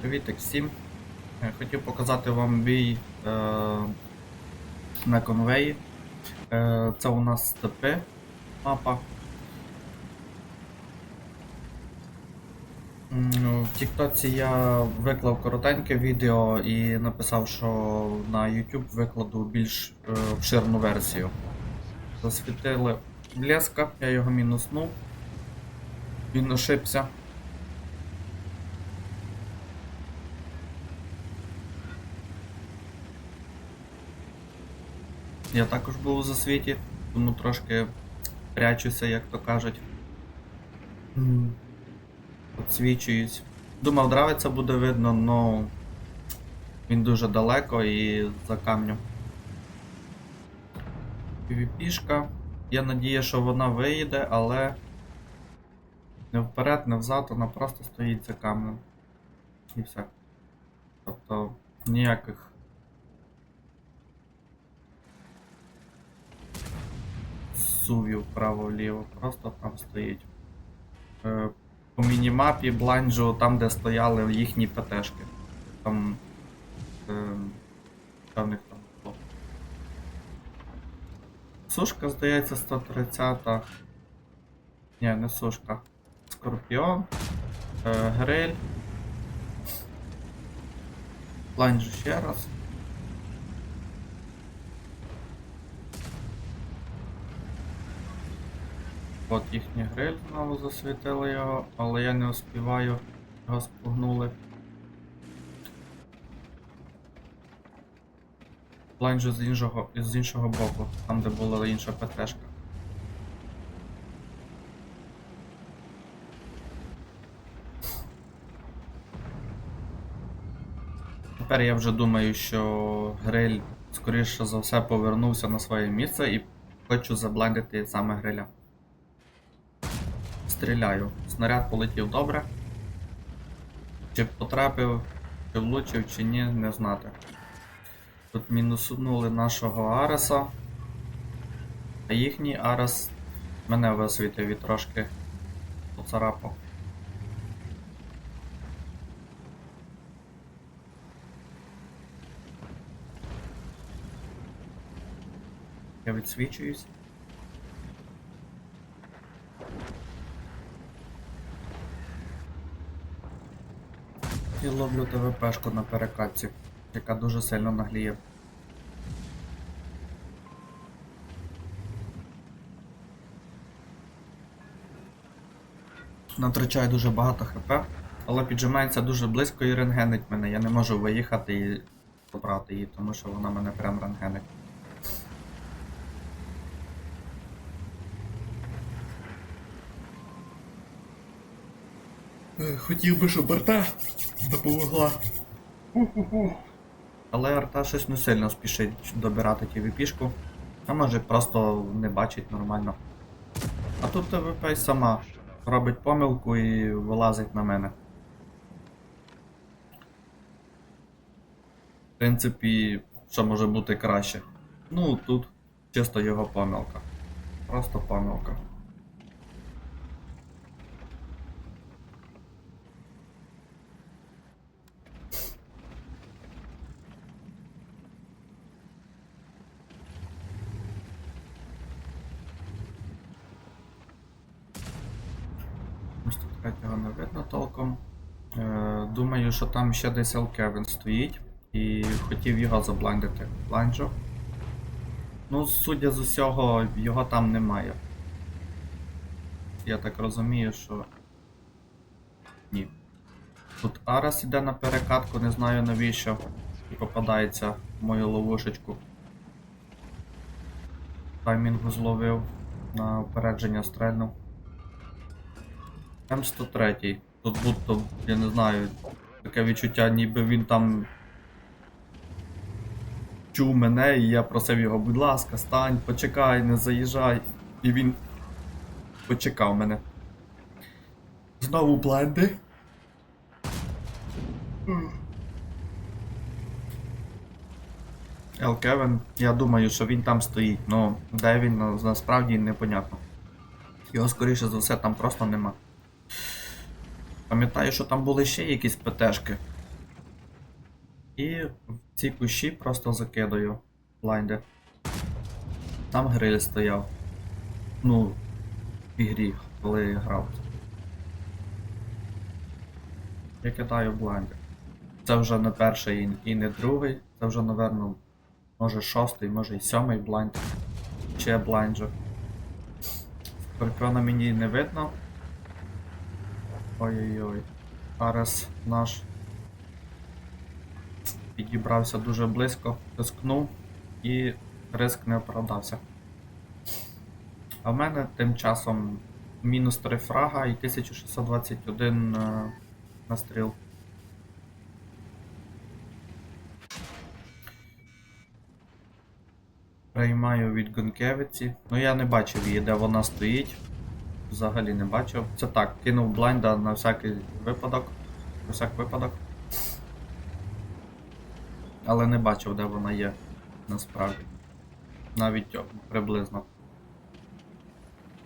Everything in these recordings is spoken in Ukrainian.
Привітик всім. Е, Хотів показати вам бій е, на конвеї. Е, це у нас степи мапа. Ну, В Тіктоці я виклав коротеньке відео і написав, що на YouTube викладу більш е, обширну версію. Засвітили блеска, я його мінуснув. Він ошибся. Я також був у засвіті, тому трошки прячуся, як то кажуть. Підсвічуюсь. Думав, дравиться буде видно, но він дуже далеко і за камнем. PvP-шка. Я надію, що вона виїде, але не вперед, не взад, вона просто стоїть за камнем. І все. Тобто ніяких сувів вправо-вліво, просто там стоїть. Е, По мінімапі бланджу там, де стояли їхні ПТшки. Там. Е, що в них там було? Сушка, здається, 130. Ні, не сушка. Скорпіон. Е, гриль. Бланджу ще раз. От їхній гриль знову засвітили його, але я не успіваю, його спугнули. Бланджу з іншого, з іншого боку, там де була інша ПТшка. Тепер я вже думаю, що гриль скоріше за все повернувся на своє місце і хочу заблендити саме гриля. Стріляю. Снаряд полетів добре. Чи потрапив, чи влучив, чи ні, не знати. Тут мінусунули нашого Ареса. А їхній Арес мене висвітив і трошки поцарапав. Я відсвічуюсь. І ловлю ТВПшку на перекатці, яка дуже сильно нагліє. Натрачаю дуже багато хп, але піджимається дуже близько і рентгенить мене. Я не можу виїхати і забрати її, тому що вона мене прям рентгенить. Е, Хотів би, щоб арта допомогла. Але арта щось не сильно спішить добирати ТВПшку. А може просто не бачить нормально. А тут ТВП сама робить помилку і вилазить на мене. В принципі, що може бути краще? Ну, тут чисто його помилка. Просто помилка. Тут третього не видно толком. Е, думаю, що там ще десь Елкевен стоїть і хотів його заблендити. Бланджо. Ну, судя з усього, його там немає. Я так розумію, що. Ні. Тут Арас іде на перекатку, не знаю навіщо. І попадається в мою ловушечку. Таймінгу зловив на опередження стрельнув. М103. Тут будто, я не знаю, таке відчуття, ніби він там чув мене, і я просив його, будь ласка, стань, почекай, не заїжджай. І він почекав мене. Знову бленди. Ел Кевен, я думаю, що він там стоїть, але де він насправді непонятно. Його скоріше за все там просто нема. Пам'ятаю, що там були ще якісь ПТшки. І в ці кущі просто закидаю блайнди. Там гриль стояв. Ну, в ігрі, коли я грав. Я кидаю блайнди. Це вже не перший і- не другий. Це вже, напевно, може шостий, може і сьомий блайнд. Чи я блайнджу. Скорпіона мені не видно. Ой-ой-ой. Зараз наш підібрався дуже близько, рискнув і риск не оправдався. А в мене тим часом мінус 3 фрага і 1621 е, настріл. Приймаю від Гонкевиці. Ну я не бачив її, де вона стоїть. Взагалі не бачив. Це так, кинув блайнда на всякий випадок. На всяк випадок. Але не бачив, де вона є насправді. Навіть приблизно.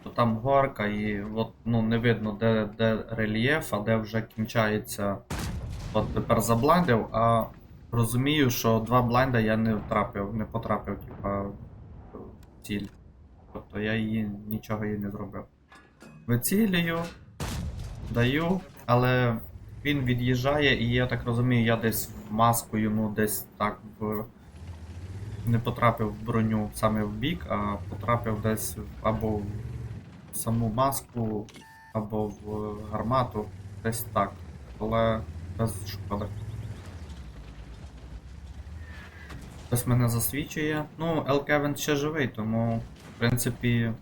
То там горка і от, ну, не видно, де, де рельєф, а де вже кінчається. От тепер заблайндив, а розумію, що два блайнда я не втрапив, не потрапив, типа, в ціль. Тобто я її нічого їй не зробив. Вицілюю, даю, але він від'їжджає, і я так розумію, я десь маску йому десь так в. Не потрапив в броню саме в бік, а потрапив десь або в саму маску, або в гармату, десь так. Але без шкоди. Хтось мене засвічує. Ну, Елкевен ще живий, тому, в принципі,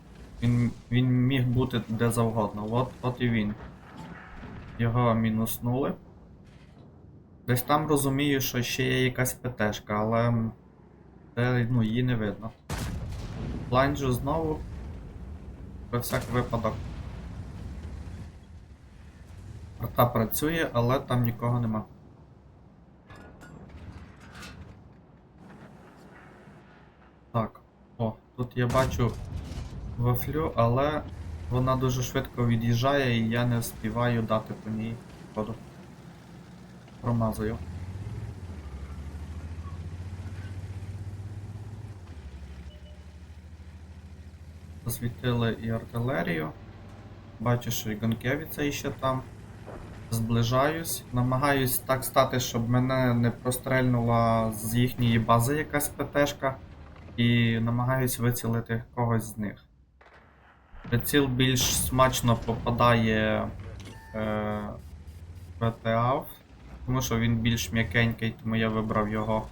він, він міг бути де завгодно. От, от і він. Його мінуснули. Десь там розумію, що ще є якась ПТшка, але де, ну, її не видно. Блайнджу знову. Про всяк випадок. Арта працює, але там нікого нема. Так, о, тут я бачу вафлю, але вона дуже швидко від'їжджає і я не встигаю дати по ній ходу. Промазую. Освітили і артилерію. Бачу, що і Гонкевіця ще там. Зближаюсь. Намагаюсь так стати, щоб мене не прострельнула з їхньої бази якась ПТшка. І намагаюсь вицілити когось з них. Приціл більш смачно попадає е, тому що він більш м'якенький, тому я вибрав його.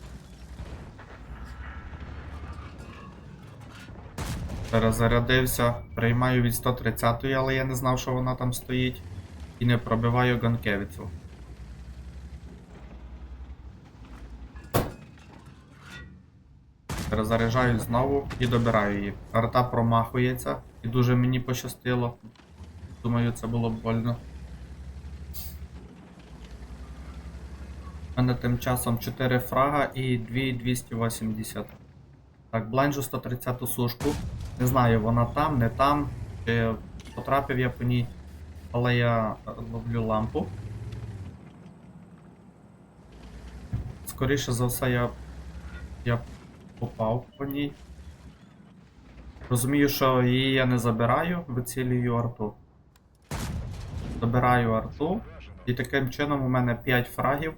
Перезарядився, приймаю від 130-ї, але я не знав, що вона там стоїть. І не пробиваю Ганкевицю. Перезаряджаю знову і добираю її. Арта промахується, і дуже мені пощастило. Думаю, це було б больно. У мене тим часом 4 фрага і 2280. Так, блайнджу 130 сушку. Не знаю, вона там, не там. Чи потрапив я по ній. Але я ловлю лампу. Скоріше за все, я, я попав по ній. Розумію, що її я не забираю, вицілюю арту. Забираю арту. І таким чином у мене 5 фрагів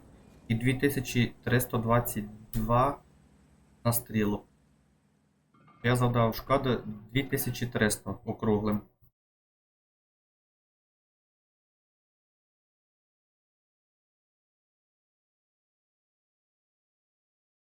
і 2322 настрілу. Я завдав шкоди 2300 округлим.